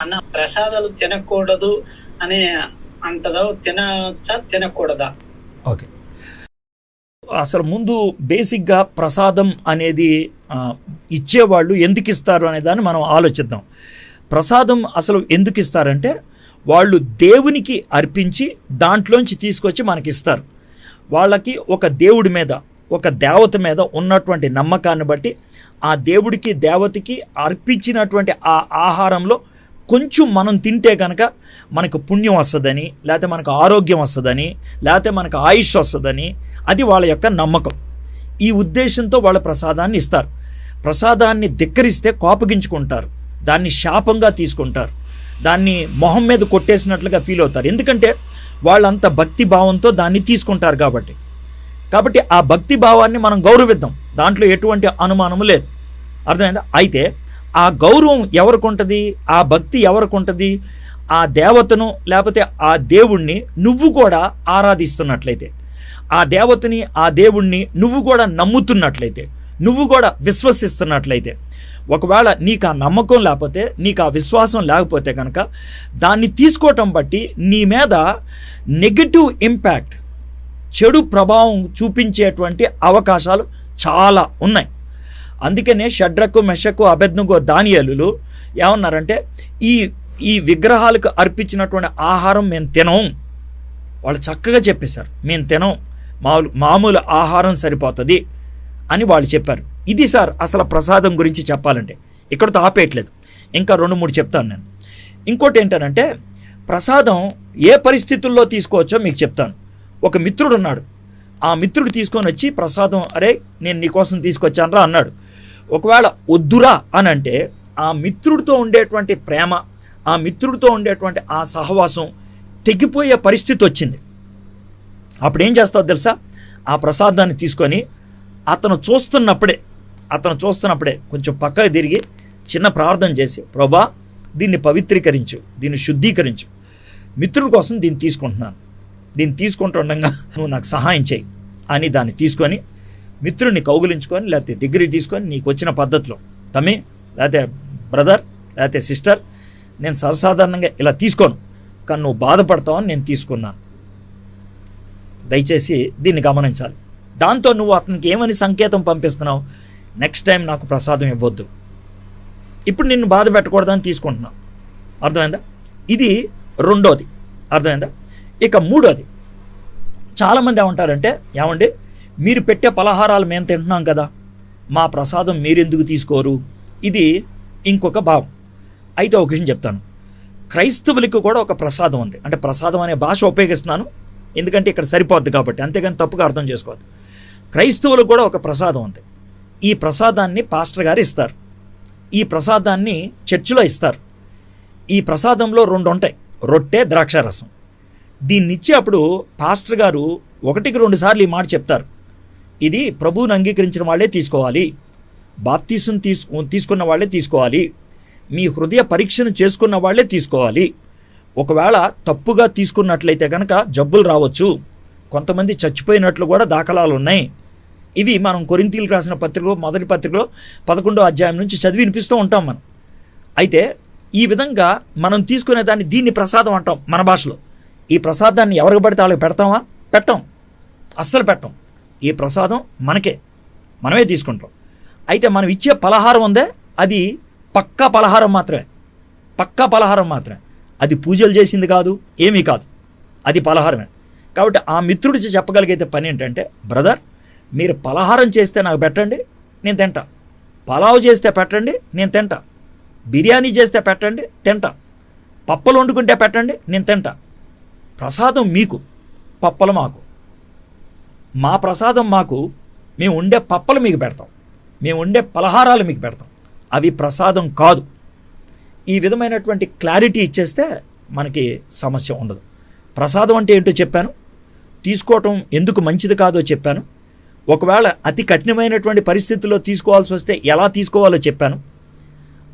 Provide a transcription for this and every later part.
అన్న ప్రసాదాలు తినకూడదు అని అంటదో తినచ్చా తినకూడదా? ఓకే. అసలు ముందు బేసిక్గా ప్రసాదం అనేది ఇచ్చేవాళ్ళు ఎందుకు ఇస్తారు అనే దాన్ని మనం ఆలోచిద్దాం. ప్రసాదం అసలు ఎందుకు ఇస్తారంటే వాళ్ళు దేవునికి అర్పించి దాంట్లోంచి తీసుకొచ్చి మనకి ఇస్తారు వాళ్ళకి ఒక దేవుడి మీద ఒక దేవత మీద ఉన్నటువంటి నమ్మకాన్ని బట్టి ఆ దేవుడికి దేవతకి అర్పించినటువంటి ఆ ఆహారంలో కొంచెం మనం తింటే కనుక మనకు పుణ్యం వస్తుందని లేకపోతే మనకు ఆరోగ్యం వస్తుందని లేకపోతే మనకు ఆయుష్ వస్తుందని అది వాళ్ళ యొక్క నమ్మకం. ఈ ఉద్దేశంతో వాళ్ళ ప్రసాదాన్ని ఇస్తారు. ప్రసాదాన్ని ధిక్కరిస్తే కోపగించుకుంటారు. దాన్ని శాపంగా తీసుకుంటారు. దాన్ని మొహం మీద కొట్టేసినట్లుగా ఫీల్ అవుతారు. ఎందుకంటే వాళ్ళంత భక్తి భావంతో దాన్ని తీసుకుంటారు కాబట్టి. కాబట్టి ఆ భక్తి భావాన్ని మనం గౌరవిద్దాం. దాంట్లో ఎటువంటి అనుమానము లేదు. అర్థమైందా? అయితే ఆ గౌరవం ఎవరికి ఉంటుంది ఆ భక్తి ఎవరికి ఉంటుంది ఆ దేవతను లేకపోతే ఆ దేవుణ్ణి నువ్వు కూడా ఆరాధిస్తున్నట్లయితే. ఆ దేవతని ఆ దేవుణ్ణి నువ్వు కూడా నమ్ముతున్నట్లయితే. నువ్వు కూడా విశ్వసిస్తున్నట్లయితే. ఒకవేళ నీకు ఆ నమ్మకం లేకపోతే నీకు ఆ విశ్వాసం లేకపోతే కనుక దాన్ని తీసుకోవటం బట్టి నీ మీద నెగటివ్ ఇంపాక్ట్ చెడు ప్రభావం చూపించేటువంటి అవకాశాలు చాలా ఉన్నాయి. అందుకనే షడ్రకు మెషకు అభెజ్ఞకు దానియలు ఏమన్నారంటే ఈ ఈ విగ్రహాలకు అర్పించినటువంటి ఆహారం మేము తినం వాళ్ళు చక్కగా చెప్పేశారు మేము తినం మామూలు మామూలు ఆహారం సరిపోతుంది అని వాళ్ళు చెప్పారు. ఇది సార్ అసలు ప్రసాదం గురించి చెప్పాలంటే. ఇక్కడతో ఆపేయట్లేదు. ఇంకా రెండు మూడు చెప్తాను నేను. ఇంకోటి ఏంటంటే ప్రసాదం ఏ పరిస్థితుల్లో తీసుకోవచ్చో మీకు చెప్తాను. ఒక మిత్రుడు ఉన్నాడు ఆ మిత్రుడు తీసుకొని వచ్చి ప్రసాదం అరే నేను నీకోసం తీసుకొచ్చానరా అన్నాడు. ఒకవేళ వద్దురా అని అంటే ఆ మిత్రుడితో ఉండేటువంటి ప్రేమ ఆ మిత్రుడితో ఉండేటువంటి ఆ సహవాసం తెగిపోయే పరిస్థితి వచ్చింది. అప్పుడు ఏం చేస్తావు తెలుసా? ఆ ప్రసాదాన్ని తీసుకొని అతను చూస్తున్నప్పుడే అతను చూస్తున్నప్పుడే కొంచెం పక్కకు తిరిగి చిన్న ప్రార్థన చేసి ప్రభా దీన్ని పవిత్రీకరించు దీన్ని శుద్ధీకరించు. మిత్రుడి కోసం దీన్ని తీసుకుంటున్నాను. దీన్ని తీసుకుంటుండగా నువ్వు నాకు సహాయం చేయి అని దాన్ని తీసుకొని మిత్రుడిని కౌగులించుకొని లేకపోతే డిగ్రీ తీసుకొని నీకు వచ్చిన పద్ధతిలో. తమ్మి లేకపోతే బ్రదర్ లేకపోతే సిస్టర్ నేను సర్వసాధారణంగా ఇలా తీసుకోను. కానీ నువ్వు బాధపడతావని నేను తీసుకున్నాను. దయచేసి దీన్ని గమనించాలి. దాంతో నువ్వు అతనికి ఏమని సంకేతం పంపిస్తున్నావు? నెక్స్ట్ టైం నాకు ప్రసాదం ఇవ్వద్దు. ఇప్పుడు నిన్ను బాధ పెట్టకూడదని తీసుకుంటున్నావు. అర్థమైందా? ఇది రెండోది. అర్థమైందా? ఇక మూడోది. చాలామంది ఏమంటారంటే ఏమండి? మీరు పెట్టే పలహారాలు మేము తింటున్నాం కదా. మా ప్రసాదం మీరెందుకు తీసుకోరు? ఇది ఇంకొక భావం. అయితే ఒక విషయం చెప్తాను. క్రైస్తవులకు కూడా ఒక ప్రసాదం ఉంది. అంటే ప్రసాదం అనే భాష ఉపయోగిస్తున్నాను. ఎందుకంటే ఇక్కడ సరిపోద్ది కాబట్టి. అంతేగాని తప్పుగా అర్థం చేసుకోవద్దు. క్రైస్తవులకు కూడా ఒక ప్రసాదం ఉంది. ఈ ప్రసాదాన్ని పాస్టర్ గారు ఇస్తారు. ఈ ప్రసాదాన్ని చర్చిలో ఇస్తారు. ఈ ప్రసాదంలో రెండు ఉంటాయి. రొట్టె ద్రాక్షారసం. దీన్ని ఇచ్చేటప్పుడు పాస్టర్ గారు ఒకటికి రెండు సార్లు ఈ మాట చెప్తారు. ఇది ప్రభువుని అంగీకరించిన వాళ్ళే తీసుకోవాలి. బాప్తీసం తీసు తీసుకున్న వాళ్ళే తీసుకోవాలి. మీ హృదయ పరీక్షను చేసుకున్న వాళ్ళే తీసుకోవాలి. ఒకవేళ తప్పుగా తీసుకున్నట్లయితే కనుక జబ్బులు రావచ్చు. కొంతమంది చచ్చిపోయినట్లు కూడా దాఖలాలు ఉన్నాయి. ఇవి మనం కొరింతీలకు రాసిన పత్రికలో మొదటి పత్రికలో పదకొండో అధ్యాయం నుంచి చదివి వినిపిస్తూ ఉంటాం మనం. అయితే ఈ విధంగా మనం తీసుకునే దాన్ని దీన్ని ప్రసాదం అంటాం మన భాషలో. ఈ ప్రసాదాన్ని ఎవరికి పడితే వాళ్ళకి పెడతామా? పెట్టం. అస్సలు పెట్టం. ఈ ప్రసాదం? మనకే. మనమే తీసుకుంటాం. అయితే మనం ఇచ్చే పలహారం ఉందే? అది పక్కా పలహారం మాత్రమే. పక్కా పలహారం మాత్రమే. అది పూజలు చేసింది కాదు ఏమీ కాదు. అది పలహారమే. కాబట్టి ఆ మిత్రుడి చెప్పగలిగితే పని ఏంటంటే బ్రదర్ మీరు పలహారం చేస్తే నాకు పెట్టండి నేను తింటా. పలావ్ చేస్తే పెట్టండి నేను తింటా. బిర్యానీ చేస్తే పెట్టండి తింటా. పప్పలు వండుకుంటే పెట్టండి నేను తింటా. ప్రసాదం మీకు పప్పలు మాకు. మా ప్రసాదం మాకు మేము ఉండే పప్పలు మీకు పెడతాం. మేము ఉండే పలహారాలు మీకు పెడతాం. అవి ప్రసాదం కాదు. ఈ విధమైనటువంటి క్లారిటీ ఇచ్చేస్తే మనకి సమస్య ఉండదు. ప్రసాదం అంటే ఏంటో చెప్పాను. తీసుకోవటం ఎందుకు మంచిది కాదో చెప్పాను. ఒకవేళ అతి కఠినమైనటువంటి పరిస్థితుల్లో తీసుకోవాల్సి వస్తే ఎలా తీసుకోవాలో చెప్పాను.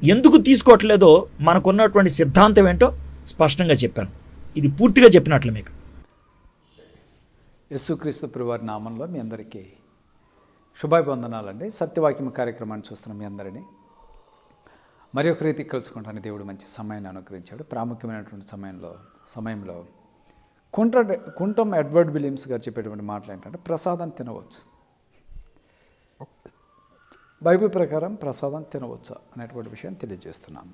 ఎందుకు తీసుకోవట్లేదో మనకున్నటువంటి సిద్ధాంతం ఏంటో స్పష్టంగా చెప్పాను. ఇది పూర్తిగా చెప్పినట్లు మీకు. యేసుక్రీస్తు ప్రభువారి నామంలో మీ అందరికీ శుభాభివందనాలండి. సత్యవాక్యం కార్యక్రమాన్ని చూస్తున్న మీ అందరినీ. మరి ఒక రీతి కలుసుకుంటాను దేవుడు మంచి సమయాన్ని అనుగ్రహించాడు. ప్రాముఖ్యమైనటువంటి సమయంలో సమయంలో కుంట కుంటం ఎడ్వర్డ్ విలియమ్స్ గారు చెప్పేటువంటి మాటలు ఏంటంటే ప్రసాదం తినవచ్చు. బైబిల్ ప్రకారం ప్రసాదం తినవచ్చు అనేటువంటి విషయం తెలియజేస్తున్నాను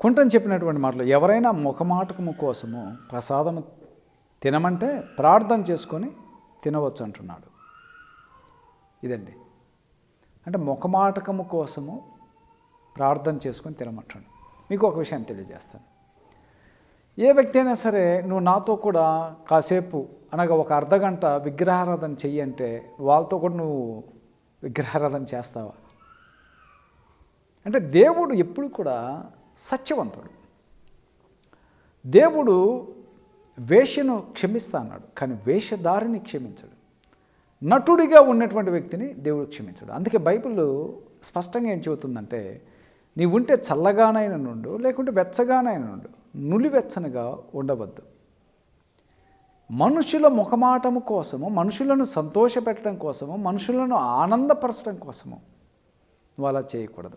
కుంటం చెప్పినటువంటి మాటలు ఎవరైనా ముఖమాటకము కోసము ప్రసాదము తినమంటే ప్రార్థన చేసుకొని తినవచ్చు అంటున్నాడు ఇదండి. అంటే ముఖమాటకము కోసము ప్రార్థన చేసుకొని తినమంటాడు మీకు ఒక విషయం తెలియజేస్తాను. ఏ వ్యక్తి అయినా సరే నువ్వు నాతో కూడా కాసేపు అనగా ఒక అర్ధగంట విగ్రహారాధన చెయ్యి అంటే వాళ్ళతో కూడా నువ్వు విగ్రహారాధన చేస్తావా? అంటే దేవుడు ఎప్పుడు కూడా సత్యవంతుడు. దేవుడు వేషను క్షమిస్తా అన్నాడు కానీ వేషధారిని క్షమించడు. నటుడిగా ఉన్నటువంటి వ్యక్తిని దేవుడు క్షమించడు. అందుకే బైబిల్ స్పష్టంగా ఏం చెబుతుందంటే నీవు ఉంటే చల్లగానైనా నుండు లేకుంటే వెచ్చగానైనా నుండు నులివెచ్చనగా ఉండవద్దు. మనుషుల ముఖమాటము కోసము మనుషులను సంతోషపెట్టడం కోసము మనుషులను ఆనందపరచడం కోసము నువ్వు అలా చేయకూడదు.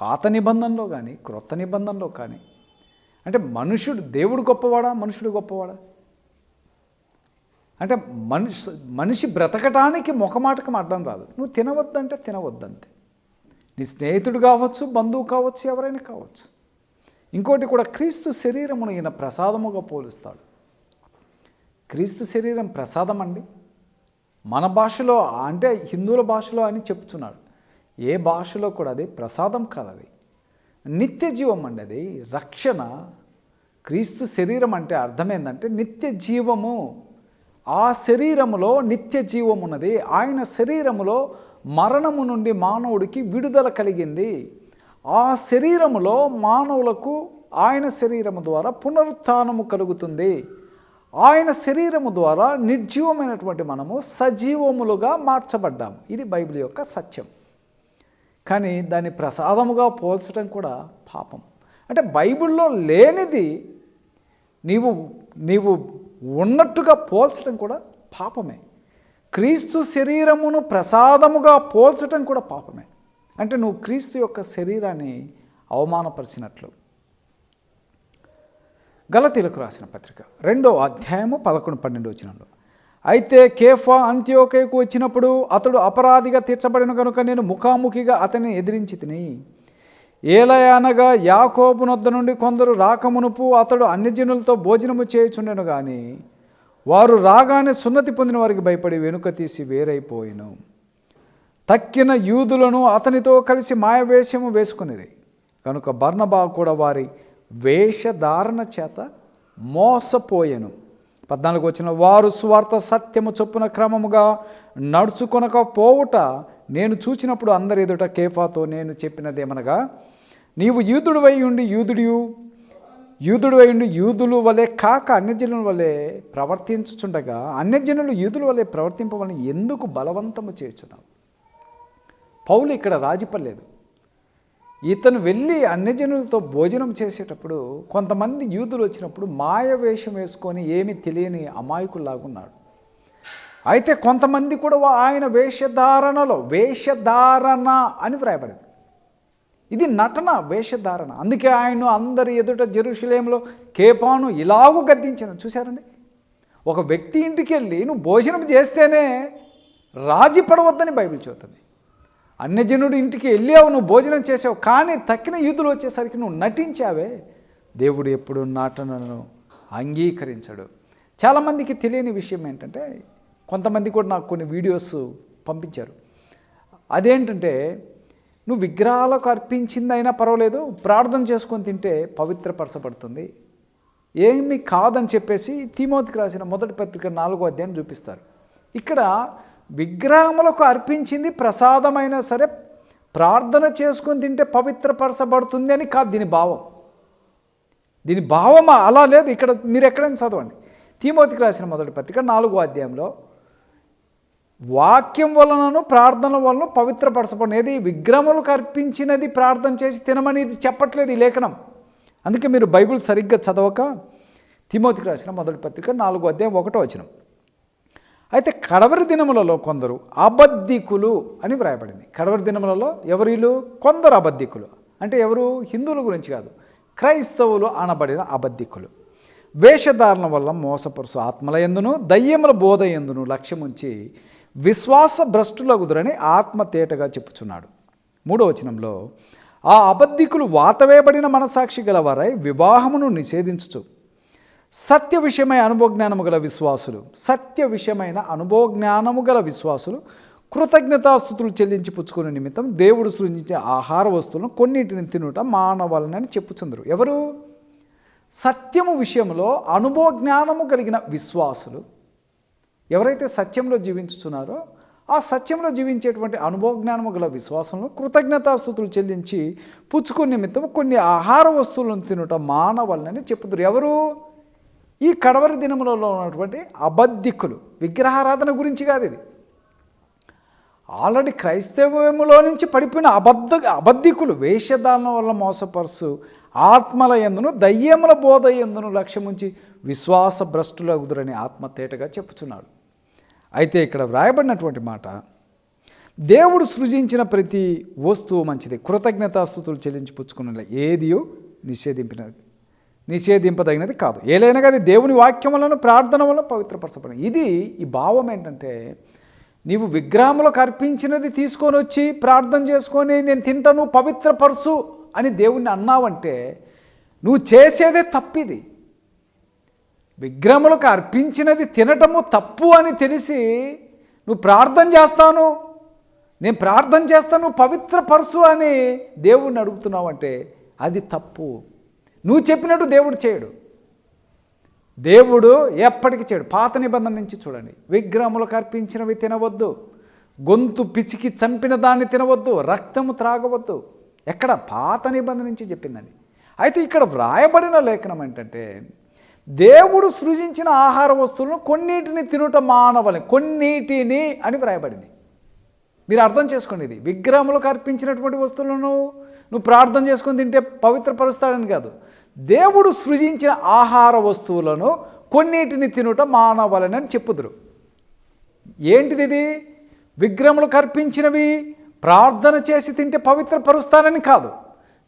పాత నిబంధనలో కానీ క్రొత్త నిబంధనలో కానీ అంటే మనుషుడు దేవుడు గొప్పవాడా? మనుషుడు గొప్పవాడా? అంటే మనిషి మనిషి బ్రతకటానికి ముఖమాటకం అడ్డం రాదు. నువ్వు తినవద్దంటే తినవద్దంతే. నీ స్నేహితుడు కావచ్చు బంధువు కావచ్చు ఎవరైనా కావచ్చు. ఇంకోటి కూడా క్రీస్తు శరీరమును ఈయన ప్రసాదముగా పోలుస్తాడు. క్రీస్తు శరీరం ప్రసాదం అండి. మన భాషలో అంటే హిందువుల భాషలో అని చెప్తున్నాడు. ఏ భాషలో కూడా అది ప్రసాదం కాదు అది. నిత్య జీవం అండి అది. రక్షణ క్రీస్తు శరీరం అంటే అర్థం ఏంటంటే నిత్య జీవము. ఆ శరీరములో నిత్య జీవం ఉన్నది. ఆయన శరీరములో మరణము నుండి మానవుడికి విడుదల కలిగింది. ఆ శరీరములో మానవులకు ఆయన శరీరము ద్వారా పునరుత్నము కలుగుతుంది. ఆయన శరీరము ద్వారా నిర్జీవమైనటువంటి మనము సజీవములుగా మార్చబడ్డాము ఇది బైబిల్ యొక్క సత్యం. కానీ దాన్ని ప్రసాదముగా పోల్చడం కూడా పాపం. అంటే బైబిల్లో లేనిది నీవు నీవు ఉన్నట్టుగా పోల్చడం కూడా పాపమే. క్రీస్తు శరీరమును ప్రసాదముగా పోల్చడం కూడా పాపమే. అంటే నువ్వు క్రీస్తు యొక్క శరీరాన్ని అవమానపరిచినట్లు. గలతీలకు రాసిన పత్రిక రెండో అధ్యాయము పదకొండు పన్నెండు వచ్చినంలో అయితే కేఫా అంత్యోకేకు వచ్చినప్పుడు అతడు అపరాధిగా తీర్చబడిన కనుక నేను ముఖాముఖిగా అతన్ని ఎదిరించి తిని ఏలయనగా యాకోబునొద్ద నుండి కొందరు రాకమునుపు అతడు అన్యజనులతో భోజనము చేయుచుండెను కానీ వారు రాగానే సున్నతి పొందిన వారికి భయపడి వెనుక తీసి వేరైపోయాను. తక్కిన యూదులను అతనితో కలిసి మాయవేషము వేసుకునేది కనుక బర్ణబా కూడా వారి వేషధారణ చేత మోసపోయెను. పద్నాలుగు వచ్చిన వారు స్వార్థ సత్యము చొప్పున క్రమముగా నడుచుకొనక పోవుట నేను చూచినప్పుడు అందరి ఎదుట కేఫాతో నేను చెప్పినదేమనగా నీవు యూదుడివై ఉండి యూదుడియు యూదుడివై ఉండి యూదులు వలె కాక అన్యజనుల వలె ప్రవర్తించుచుండగా అన్యజనులు యూదుల వలె ప్రవర్తింపవలని ఎందుకు బలవంతము చేస్తున్నావు పౌలు ఇక్కడ రాజిపలేదు ఇతను వెళ్ళి అన్యజనులతో భోజనం చేసేటప్పుడు కొంతమంది యూదులు వచ్చినప్పుడు మాయ వేషం వేసుకొని ఏమీ తెలియని అమాయకుల్లాగున్నాడు అయితే కొంతమంది కూడా ఆయన వేషధారణలో వేషధారణ అని వ్రాయబడింది. ఇది నటన వేషధారణ. అందుకే ఆయన అందరి ఎదుట జెరూషలేంలో కేపాను ఇలాగూ గద్దించాను. చూశారండి? ఒక వ్యక్తి ఇంటికి వెళ్ళి నువ్వు భోజనం చేస్తేనే రాజీ పడవద్దని బైబిల్ చెబుతుంది. అన్యజనుడి ఇంటికి వెళ్ళావు నువ్వు భోజనం చేసావు కానీ తక్కిన యూదులు వచ్చేసరికి నువ్వు నటించావే. దేవుడు ఎప్పుడు నాటనను అంగీకరించడు. చాలామందికి తెలియని విషయం ఏంటంటే కొంతమంది కూడా నాకు కొన్ని వీడియోస్ పంపించారు. అదేంటంటే నువ్వు విగ్రహాలకు అర్పించిందైనా పర్వాలేదు ప్రార్థన చేసుకొని తింటే పవిత్రపరచబడుతుంది. ఏమి కాదని చెప్పేసి తిమోతికి రాసిన మొదటి పత్రిక నాలుగో అధ్యాయం చూపిస్తారు. ఇక్కడ విగ్రహములకు అర్పించింది ప్రసాదమైనా సరే ప్రార్థన చేసుకుని తింటే పవిత్రపరచబడుతుంది అని కాదు దీని భావం. దీని భావం అలా లేదు. ఇక్కడ మీరు ఎక్కడైనా చదవండి. తీమోతికి రాసిన మొదటి పత్రిక నాలుగో అధ్యాయంలో వాక్యం వలనను ప్రార్థన వలన పవిత్రపరచబడినది విగ్రహములకు అర్పించినది ప్రార్థన చేసి తినమని ఇది చెప్పట్లేదు ఈ లేఖనం. అందుకే మీరు బైబిల్ సరిగ్గా చదవక తిమోతికి రాసిన మొదటి పత్రిక నాలుగో అధ్యాయం ఒకటో వచనం. అయితే కడవరి దినములలో కొందరు అబద్ధికులు అని వ్రాయబడింది. కడవరి దినములలో ఎవరిలు కొందరు అబద్ధికులు. అంటే ఎవరు? హిందువుల గురించి కాదు. క్రైస్తవులు అనబడిన అబద్ధికులు. వేషధారణ వల్ల మోసపరుసు ఆత్మల ఎందును దయ్యముల బోధ ఎందును లక్ష్యముంచి విశ్వాస భ్రష్టులగుదురని ఆత్మ తేటగా చెప్పుచున్నాడు. మూడో వచనంలో ఆ అబద్ధికులు వాతవేయబడిన మనసాక్షి గలవారై వివాహమును నిషేధించుచు. సత్య విషయమై అనుభవజ్ఞానము గల విశ్వాసులు సత్య విషయమైన అనుభవజ్ఞానము గల విశ్వాసులు కృతజ్ఞతాస్థుతులు చెల్లించి పుచ్చుకునే నిమిత్తం దేవుడు సృజించే ఆహార వస్తువులను కొన్నిటిని తినుట మానవాలని చెప్పుచుందరు. ఎవరు? సత్యము విషయంలో అనుభవ జ్ఞానము కలిగిన విశ్వాసులు ఎవరైతే సత్యంలో జీవించుతున్నారో ఆ సత్యంలో జీవించేటువంటి అనుభవ జ్ఞానము గల విశ్వాసంలో కృతజ్ఞతాస్థుతులు చెల్లించి పుచ్చుకునే నిమిత్తం కొన్ని ఆహార వస్తువులను తినుట మానవాలని చెప్పుతారు ఎవరు? ఈ కడవరి దినములలో ఉన్నటువంటి అబద్ధికులు విగ్రహారాధన గురించి కాదు ఇది. ఆల్రెడీ క్రైస్తవములో నుంచి పడిపోయిన అబద్ధ అబద్ధికులు వేషధారణ వల్ల మోసపరుసు ఆత్మల ఎందును దయ్యముల బోధ ఎందును లక్ష్యముంచి విశ్వాస భ్రష్టులగుదురని ఆత్మ తేటగా చెప్పుచున్నాడు. అయితే ఇక్కడ వ్రాయబడినటువంటి మాట దేవుడు సృజించిన ప్రతి వస్తువు మంచిది కృతజ్ఞతాస్థుతులు చెల్లించి పుచ్చుకున్న ఏదియో నిషేధింపినది. నిషేధింపదగినది కాదు. ఏలైనా కానీ దేవుని వాక్యం వలన ప్రార్థన వల్ల పవిత్రపరచబడి ఇది ఈ భావం ఏంటంటే నీవు విగ్రహములకు అర్పించినది తీసుకొని వచ్చి ప్రార్థన చేసుకొని నేను తింటాను పవిత్రపరుసు అని దేవుణ్ణి అన్నావంటే నువ్వు చేసేదే తప్పిది. విగ్రహములకు అర్పించినది తినటము తప్పు అని తెలిసి నువ్వు ప్రార్థన చేస్తాను నేను ప్రార్థన చేస్తాను పవిత్ర పరుసు అని దేవుణ్ణి అడుగుతున్నావంటే అది తప్పు. నువ్వు చెప్పినట్టు దేవుడు చేయడు. దేవుడు ఎప్పటికీ చేయడు. పాత నిబంధన నుంచి చూడండి. విగ్రహములకు అర్పించినవి తినవద్దు. గొంతు పిసికి చంపిన దాన్ని తినవద్దు. రక్తము త్రాగవద్దు. ఎక్కడ? పాత నిబంధన నుంచి చెప్పిందండి. అయితే ఇక్కడ వ్రాయబడిన లేఖనం ఏంటంటే దేవుడు సృజించిన ఆహార వస్తువులను కొన్నిటిని తినుట మానవని కొన్నిటిని అని వ్రాయబడింది. మీరు అర్థం చేసుకోండి ఇది. విగ్రహములకు అర్పించినటువంటి వస్తువులను నువ్వు ప్రార్థన చేసుకొని తింటే పవిత్రపరుస్తాడని కాదు. దేవుడు సృజించిన ఆహార వస్తువులను కొన్నిటిని తినుట మానవాలని అని చెప్పుదురు. ఏంటిది ఇది విగ్రహములు కర్పించినవి ప్రార్థన చేసి తింటే పవిత్రపరుస్తానని కాదు.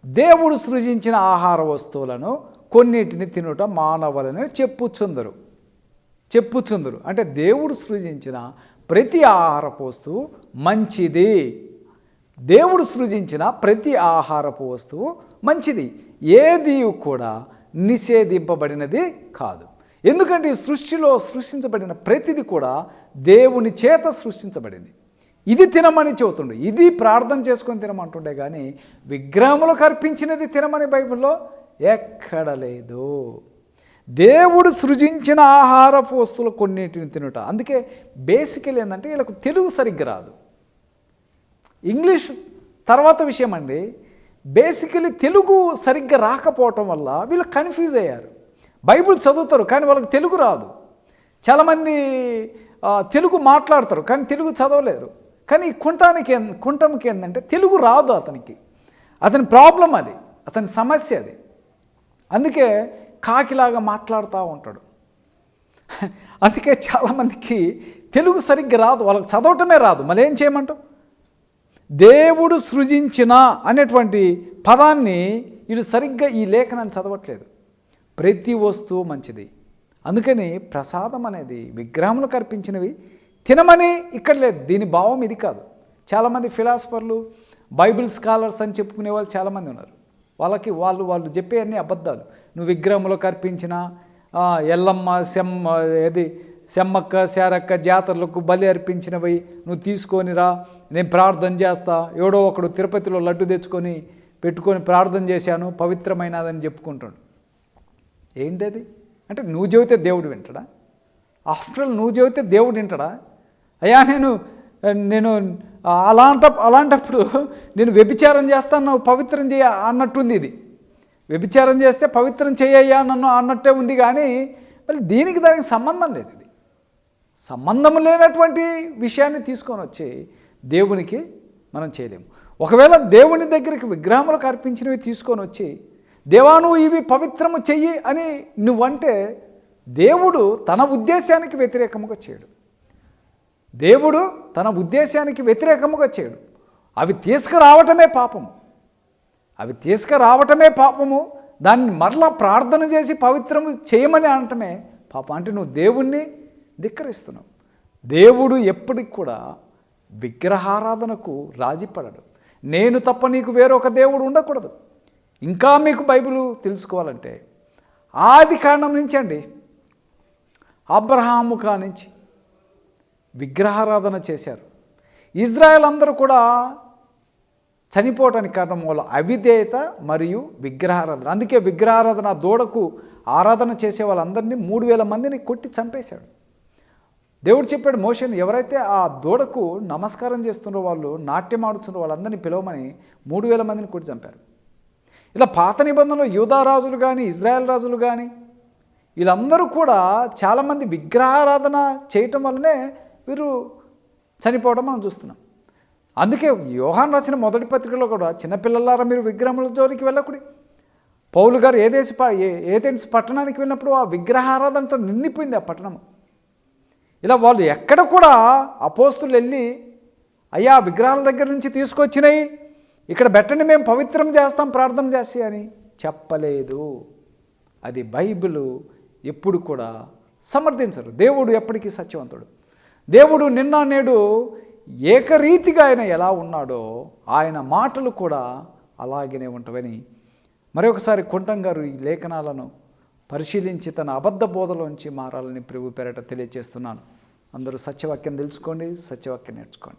దేవుడు సృజించిన ఆహార వస్తువులను కొన్నిటిని తినుట మానవాలని చెప్పుచుందరు. చెప్పుచుందరు. అంటే దేవుడు సృజించిన ప్రతి ఆహార వస్తువు మంచిది. దేవుడు సృజించిన ప్రతి ఆహారపు వస్తువు మంచిది. ఏది కూడా నిషేధింపబడినది కాదు. ఎందుకంటే ఈ సృష్టిలో సృష్టించబడిన ప్రతిది కూడా దేవుని చేత సృష్టించబడింది. ఇది తినమని చెబుతుండే. ఇది ప్రార్థన చేసుకొని తినమంటుండే కానీ విగ్రహములు కర్పించినది తినమని బైబిల్లో ఎక్కడ లేదు. దేవుడు సృజించిన ఆహారపు వస్తువులు కొన్నిటిని తినుట. అందుకే బేసికల్ ఏంటంటే వీళ్ళకు తెలుగు సరిగ్గా రాదు. ఇంగ్లీష్ తర్వాత విషయం అండి. బేసికలీ తెలుగు సరిగ్గా రాకపోవటం వల్ల వీళ్ళు కన్ఫ్యూజ్ అయ్యారు. బైబిల్ చదువుతారు కానీ వాళ్ళకి తెలుగు రాదు. చాలామంది తెలుగు మాట్లాడతారు కానీ తెలుగు చదవలేరు. కానీ కుంటానికి ఏం- కుంటంకి ఏంటంటే తెలుగు రాదు అతనికి. అతని ప్రాబ్లం అది అతని సమస్య అది. అందుకే కాకిలాగా మాట్లాడుతూ ఉంటాడు. అందుకే చాలామందికి తెలుగు సరిగ్గా రాదు వాళ్ళకి చదవటమే రాదు. మళ్ళీ ఏం చేయమంటావు? దేవుడు సృజించిన అనేటువంటి పదాన్ని వీడు సరిగ్గా ఈ లేఖనాన్ని చదవట్లేదు. ప్రతి వస్తువు మంచిది. అందుకని ప్రసాదం అనేది విగ్రహములు కల్పించినవి తినమని ఇక్కడ లేదు. దీని భావం ఇది కాదు. చాలామంది ఫిలాసఫర్లు బైబిల్ స్కాలర్స్ అని చెప్పుకునే వాళ్ళు చాలామంది ఉన్నారు. వాళ్ళకి వాళ్ళు వాళ్ళు చెప్పే అన్ని అబద్ధాలు. నువ్వు విగ్రహంలో కర్పించిన ఎల్లమ్మ సెమ్మ ఏది సెమ్మక్క శారక్క జాతరలకు బలి అర్పించినవి నువ్వు తీసుకొని రా నేను ప్రార్థన చేస్తా. ఎవడో ఒకడు తిరుపతిలో లడ్డు తెచ్చుకొని పెట్టుకొని ప్రార్థన చేశాను పవిత్రమైనదని చెప్పుకుంటాడు. ఏంటది? అంటే నువ్వు చెబితే దేవుడు వింటాడా? ఆఫ్టర్ ఆల్ నువ్వు చెబితే దేవుడు వింటాడా? అయ్యా నేను నేను అలాంట అలాంటప్పుడు నేను వ్యభిచారం చేస్తాను నువ్వు పవిత్రం చేయ అన్నట్టుంది ఇది. వ్యభిచారం చేస్తే పవిత్రం చేయయ్యా నన్ను అన్నట్టే ఉంది కానీ మళ్ళీ దీనికి దానికి సంబంధం లేదు ఇది. సంబంధం లేనటువంటి విషయాన్ని తీసుకొని వచ్చి దేవునికి మనం చేయలేము ఒకవేళ దేవుని దగ్గరికి విగ్రహములకు అర్పించినవి తీసుకొని వచ్చి దేవా నువ్వు ఇవి పవిత్రము చెయ్యి అని నువ్వంటే దేవుడు తన ఉద్దేశానికి వ్యతిరేకముగా చేయడు. దేవుడు తన ఉద్దేశానికి వ్యతిరేకముగా చేయడు. అవి తీసుకురావటమే పాపం. అవి తీసుకురావటమే పాపము. దాన్ని మరలా ప్రార్థన చేసి పవిత్రము చేయమని అనటమే పాపం. అంటే నువ్వు దేవుణ్ణి ధిక్కరిస్తున్నాం. దేవుడు ఎప్పటికి కూడా విగ్రహారాధనకు రాజీపడడు. నేను తప్ప నీకు వేరొక దేవుడు ఉండకూడదు. ఇంకా మీకు బైబిల్ తెలుసుకోవాలంటే ఆది కాండం నుంచి అండి అబ్రహాము కానించి విగ్రహారాధన చేశారు. ఇజ్రాయెల్ అందరూ కూడా చనిపోవటానికి కారణం వల్ల అవిధేయత మరియు విగ్రహారాధన. అందుకే విగ్రహారాధన దూడకు ఆరాధన చేసే వాళ్ళందరినీ మూడు వేల మందిని కొట్టి చంపేశాడు. దేవుడు చెప్పాడు మోషన్ ఎవరైతే ఆ దూడకు నమస్కారం చేస్తున్న వాళ్ళు నాట్యం ఆడుతున్న వాళ్ళందరినీ పిలవమని మూడు వేల మందిని కొట్టి చంపారు. ఇలా పాత నిబంధనలో యూదారాజులు కానీ ఇజ్రాయెల్ రాజులు కానీ వీళ్ళందరూ కూడా చాలామంది విగ్రహారాధన చేయటం వల్లనే వీరు చనిపోవడం మనం చూస్తున్నాం. అందుకే యోహాన్ రాసిన మొదటి పత్రికలో కూడా చిన్నపిల్లలారా మీరు విగ్రహముల జోలికి వెళ్ళకూడి. పౌలు గారు ఏదేసి ఏ ఏథెన్స్ పట్టణానికి వెళ్ళినప్పుడు ఆ విగ్రహారాధనతో నిండిపోయింది ఆ పట్టణం ఇలా వాళ్ళు ఎక్కడ కూడా అపోస్తులు వెళ్ళి అయ్యా విగ్రహాల దగ్గర నుంచి తీసుకొచ్చినాయి ఇక్కడ పెట్టండి మేము పవిత్రం చేస్తాం ప్రార్థన చేసి అని చెప్పలేదు. అది బైబిల్ ఎప్పుడు కూడా సమర్థించరు. దేవుడు ఎప్పటికీ సత్యవంతుడు. దేవుడు నిన్న నేడు ఏకరీతిగా ఆయన ఎలా ఉన్నాడో ఆయన మాటలు కూడా అలాగనే ఉంటవని మరొకసారి కుంటం గారు ఈ లేఖనాలను పరిశీలించి తన అబద్ధ బోధలోంచి మారాలని ప్రభు పేరట తెలియజేస్తున్నాను. అందరూ సత్యవాక్యం తెలుసుకోండి సత్యవాక్యం నేర్చుకోండి.